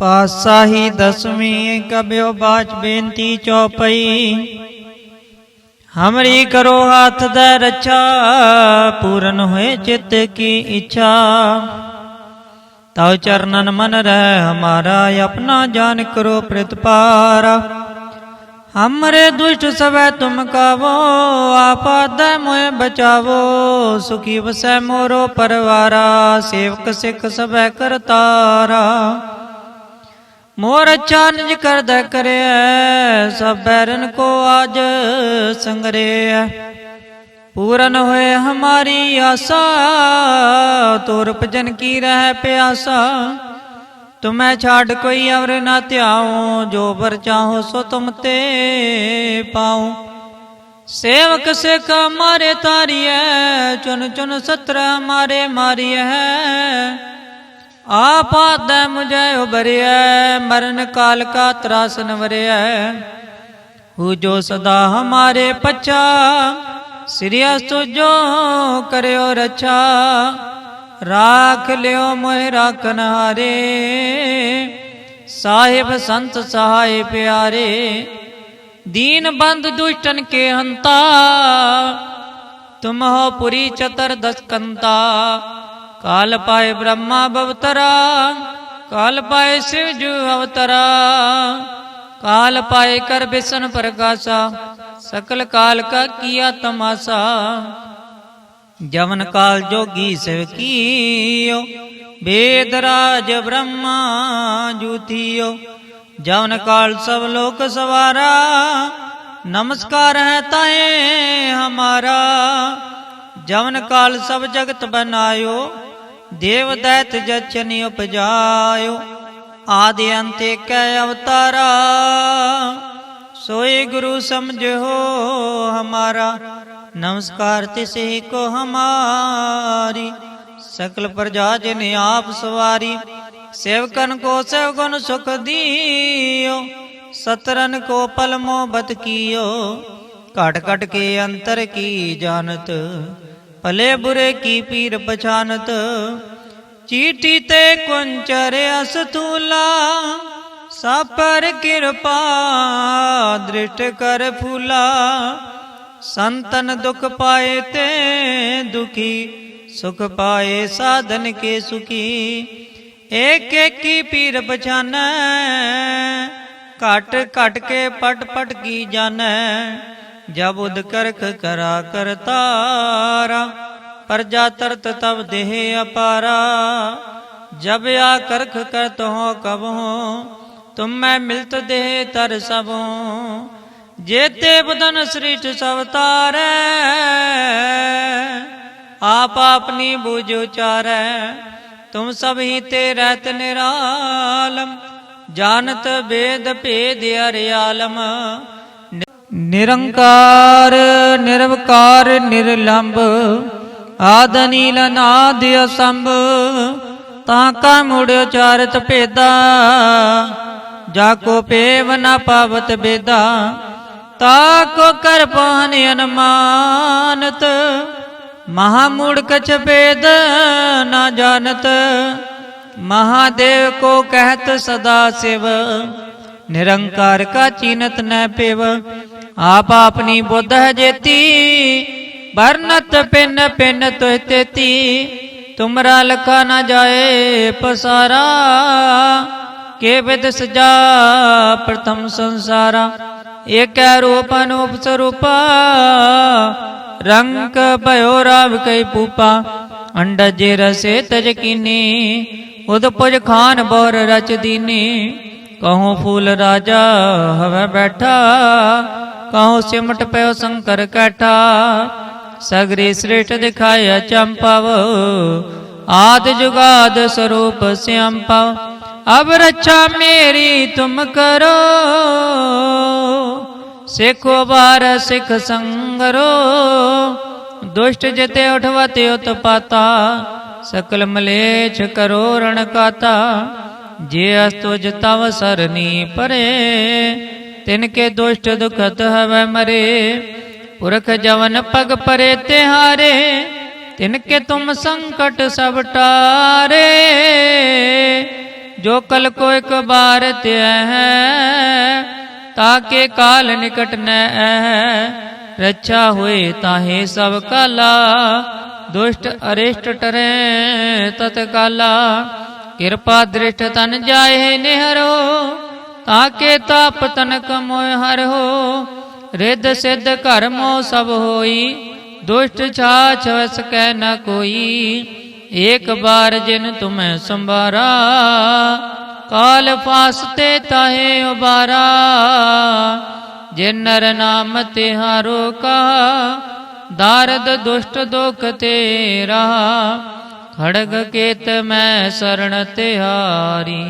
ਪਾਸਾਹੀ ਦਸਵੀਂ ਕਬਿਓ ਬਾਚ ਬੇਨਤੀ ਚੌਪਈ। ਹਮਰੀ ਕਰੋ ਹੱਥ ਦਾ ਰਚਾ ਪੂਰਨ ਹੋਏ ਚਿੱਤ ਕੀ ਇੱਛਾ। ਤਉ ਚਰਨਨ ਮਨ ਰਹਿ ਹਮਾਰਾ, ਆਪਣਾ ਜਾਨ ਕਰੋ ਪ੍ਰਤਪਾਰ। ਹਮਰੇ ਦੁਸ਼ਟ ਸਵੈ ਤੁਮ ਕਾਵੋ ਆਪਾਦ ਮੋਏ ਬਚਾਵੋ। ਸੁਖੀ ਵਸੈ ਮੋਰੋ ਪਰਵਾਰਾ, ਸੇਵਕ ਸਿੱਖ ਸਭੈ ਕਰਤਾਰਾ। ਮੋਰ ਚਾਨਜ ਕਰਦਾ ਕਰਿਆ, ਸਭ ਬੈਰਨ ਕੋ ਆਜ ਸੰਗਰੇ ਪੂਰਨ ਹੋਏ ਹਮਾਰੀ ਆਸਾ, ਤੋਰ ਭਜਨ ਕੀ ਰਹਿ ਪਿਆਸਾ। ਤੁਮੈ ਛਾੜ ਕੋਈ ਅਵਰ ਨਾ ਧਿਆਉ, ਜੋ ਵਰ ਚਾਹੋ ਸੋ ਤੁਮ ਤੇ ਪਾਉ। ਸੇਵਕ ਸਿਖ ਮਾਰੇ ਤਾਰੀਐ ਚੁਨ ਚੁਨ ਸਤਰ ਮਾਰੇ ਮਾਰੀਐ। ਆਪਾਦ ਮੁਝੈ ਉਬਰਿਐ ਮਰਨ ਕਾਲ ਕਾ ਤਰਾਸ ਵਰਿਐ। ਹੂ ਜੋ ਸਦਾ ਹਮਾਰੇ ਪਛਾ, ਸ੍ਰੀ ਅਸਤੁ ਜੋ ਕਰਿਓ ਰਛਾ। ਰਾਖ ਲਿਓ ਮੋਹਿ ਰਾਖਨ ਹਾਰੇ ਸਾਹਿਬ ਸੰਤ ਸਹਾਇ ਪਿਆਰੇ। ਦੀਨ ਬੰਦ ਦੁਸ਼ਟਨ ਕੇ ਹੰਤਾ, ਤੁਮ ਹੋ ਪੁਰੀ ਚਤਰ ਦਸ ਕਾਲ ਪਾਏ ਬ੍ਰਹਮਾ ਬਵਤਰਾ, ਕਾਲ ਪਾਏ ਸਿਵ ਜੂ ਅਵਤਰਾ। ਕਾਲ ਪਾਏ ਕਰ ਬਿਸ਼ਨ ਪ੍ਰਕਾਸ਼ਾ, ਸਕਲ ਕਾਲ ਕਾ ਕੀਆ ਤਮਾਸਾ। ਜਵਨ ਕਾਲ ਜੋਗੀ ਸਿਵ ਕੀਓ ਵੇਦ ਰਾਜ ਬ੍ਰਹਮਾ ਜੂਥੀਓ। ਜਵਨ ਕਾਲ ਸਭ ਲੋਕ ਸਵਾਰਾ, ਨਮਸਕਾਰ ਹੈ ਤਾਏ ਹਮਾਰਾ। ਜਵਨ ਕਾਲ ਸਭ ਜਗਤ ਬਨਾਇਓ ਦੇਵ ਦੈਤ ਜਚਨੀ ਉਪਜਾਇਓ। ਆਦਿ ਅੰਤੇ ਕੈ ਅਵਤਾਰਾ, ਸੋਈ ਗੁਰੂ ਸਮਝੋ ਹਮਾਰਾ। ਨਮਸਕਾਰ ਤਿਸੇ ਕੋ ਹਮਾਰੀ, ਸਕਲ ਪ੍ਰਜਾ ਜਿਨ ਆਪ ਸਵਾਰੀ। ਸੇਵਕਨ ਕੋ ਸੇਵ ਗੁਣ ਸੁਖ ਦਿਓ, ਸਤਰਨ ਕੋ ਪਲ ਮੋਹਬਤ ਕੀਓ। ਘਟ ਘਟ ਕੇ ਅੰਤਰ ਕੀ ਜਾਣਤ ਭਲੇ ਬੁਰੇ ਕੀ ਪੀਰ ਪਛਾਨਤ? ਚੀਟੀ ਤੇ ਕੁੰਚਰ ਅਸਤੂਲਾ ਸਾਪਰ ਕਿਰਪਾ ਦ੍ਰਿਸ਼ਟ ਕਰ ਫੂਲਾ। ਸੰਤਨ ਦੁਖ ਪਾਏ ਤੇ ਦੁਖੀ, ਸੁਖ ਪਾਏ ਸਾਧਨ ਕੇ ਸੁਖੀ। ਏਕ ਏਕੀ ਪੀਰ ਪਛਾਨੈ, ਘਟ ਘਟ ਕੇ ਪਟ ਪਟ ਕੀ ਜਾਣੈ। ਜਬ ਉਦ ਕਰਖ ਕਰਾ ਕਰਤਾਰਾ ਪ੍ਰਜਾ ਤਰਤ ਤਬ ਦੇਹ ਅਪਾਰਾ। ਜਬ ਆ ਕਰਖ ਕਰਤ ਹੋ ਕਬ ਤੁਮ ਮੈਂ ਮਿਲਤ ਦੇਹ ਤਰ ਸਭੋ ਜੇਤੇ ਬਦਨ ਸ੍ਰਿਸ਼ਟ ਸਭ ਤਾਰੈ, ਆਪ ਆਪਣੀ ਬੂਝ ਉਚਾਰੈ। ਤੁਮ ਸਭ ਹੀ ਤੇ ਰਹਿਤ ਨਿਰਾਲਮ, ਜਾਣਤ ਬੇਦ ਭੇਦ ਅਰਿਆਲਮ। ਨਿਰੰਕਾਰ, ਨਿਰਵਕਾਰ, ਨਿਰਲੰਭ ਆਦ ਨੀਲ ਨਾਦ ਅਸੰਭ, ਤਾਂ ਕਾ ਮੁੜ ਉਚਾਰਤ ਭੇਦਾ, ਜਾ ਕੋ ਪੇਵ ਨਾ ਪਾਵਤ ਬੇਦਾ, ਤਾ ਕੋ ਕਰ ਪਾਨ ਅਨਮਾਨਤ, ਮਹਾ ਮੂੜ ਕਛ ਭੇਦ ਨਾ ਜਾਣਤ, ਮਹਾਦੇਵ ਕੋ ਕਹਿਤ ਸਦਾ ਸਿਵ, ਨਿਰੰਕਾਰ ਕਾ ਚੀਨਤ ਨ ਪੇਵ ਆਪ ਆਪਣੀ ਬੁੱਧ ਹੈ ਜੇਤੀ ਬਰਨਤ ਪਿੰਨ ਪਿੰਨ ਤੁਹ ਤੇਤੀ ਤੁਮਰਾ ਲਖਾ ਨਾ ਜਾਏ ਪਸਾਰਾ ਕੇ ਵਿਦ ਸਜਾ ਪ੍ਰਥਮ ਸੰਸਾਰਾ ਏਕੈ ਰੂਪ ਅਨੂਪ ਸਰੂਪਾ ਰੰਗ ਭਇਓ ਰਾਵ ਕੈ ਪੂਪਾ ਅੰਡਜ ਰਸੇ ਤਜ ਕੀਨੀ ਉਦ ਪੁਜ ਖਾਨ ਬੋਰ ਰਚ ਦੀਨੀ ਕਹੂੰ ਫੂਲ ਰਾਜਾ ਹਵੇ ਬੈਠਾ ਕਹੂੰ ਸਿਮਟ ਪਿਓ ਸ਼ੰਕਰ ਕੈਠਾ, ਸਗਰੀ ਸ੍ਰਿਸ਼ਟ ਦਿਖਾਇਆ ਚੰਪਵ, ਆਦ ਜੁਗਾਦ ਸਰੂਪ ਸਿਆਮ ਪਵ ਅਬ ਰੱਛਾ ਮੇਰੀ ਤੁਮ ਕਰੋ, ਸਿੱਖੋ ਬਾਰ ਸਿੱਖ ਸੰਗਰੋ। ਦੁਸ਼ਟ ਜਤੇ ਉਠਵਤੇ ਉਤਪਾਤਾ, ਸਕਲ ਮਲੇਛ ਕਰੋ ਰਣ ਕਾਤਾ। ਜੇ ਅਸਤੋ ਜਤਵ ਸਰਨੀ ਪਰੇ ਤਿਨ ਕੇ ਦੁਸ਼ਟ ਦੁਖਤ ਹਵੈ ਮਰੇ, ਪੁਰਖ ਜਵਨ ਪਗ ਪਰੇ ਤਿਹਾਰੇ, ਤਿਨ ਕੇ ਤੁਮ ਸੰਕਟ ਸਭ ਟਾਰੇ। ਜੋ ਕਲ ਕੋ ਇੱਕ ਬਾਰ ਤੇ ਹੈ ਤਾਕੇ ਕਾਲ ਨਿਕਟ ਨੈ ਰੱਛਾ ਹੋਏ ਤਾਹੇ ਸਭ ਕਾਲਾ। ਦੁਸ਼ਟ ਅਰਿਸ਼ਟ ਟਰੈ ਤਤ ਕਾਲਾ ਕਿਰਪਾ ਦ੍ਰਿਸ਼ਟ ਤਨ ਜਾਏ ਨਿਹਰੋ। ਤਾਕੇ ਤਾਪ ਤਨਕ ਮੋਇ ਹਰੋ ਰਿੱਧ ਸਿੱਧ ਘਰ ਮੋ ਸਭ ਹੋਈ, ਦੁਸ਼ਟ ਛਾਛ ਵਸ ਕੈ ਨ ਕੋਈ, ਏਕ ਬਾਰ ਜਿਨ ਤੁਮੈ ਸੰਭਾਰਾ, ਕਾਲ ਫਾਸਤੇ ਤਾਹੇ ਉਬਾਰਾ, ਜਿਨ ਨਰ ਨਾਮ ਤਿਹਾਰੋ ਕਾ, ਦਾਰਦ ਦੁਸ਼ਟ ਦੁਖ ਤੇਰਾ, ਖੜਗ ਕੇਤ ਮੈਂ ਸਰਣ ਤਿਹਾਰੀ।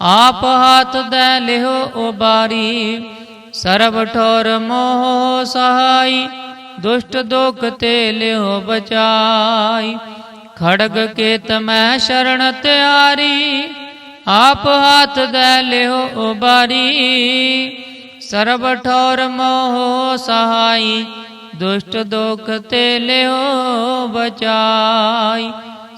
ਆਪ ਹਾਥ ਦੈ ਲਿਓ ਉਬਾਰੀ, ਸਰਬ ਠੋਰ ਮੋਹ ਸਹਾਈ, ਦੁਸ਼ਟ ਦੁਖ ਤੇ ਲਿਹੋ ਬਚਾਈ। ਖੜਗ ਕੇਤ ਮੈਂ ਸ਼ਰਣ ਤਿਆਰੀ, ਆਪ ਹਾਥ ਦੈ ਲਿਓ ਉਬਾਰੀ, ਸਰਬ ਠੋਰ ਮੋਹ ਸਹਾਈ, ਦੁਸ਼ਟ ਦੁਖ ਤੇ ਲਿਓ ਬਚਾਈ।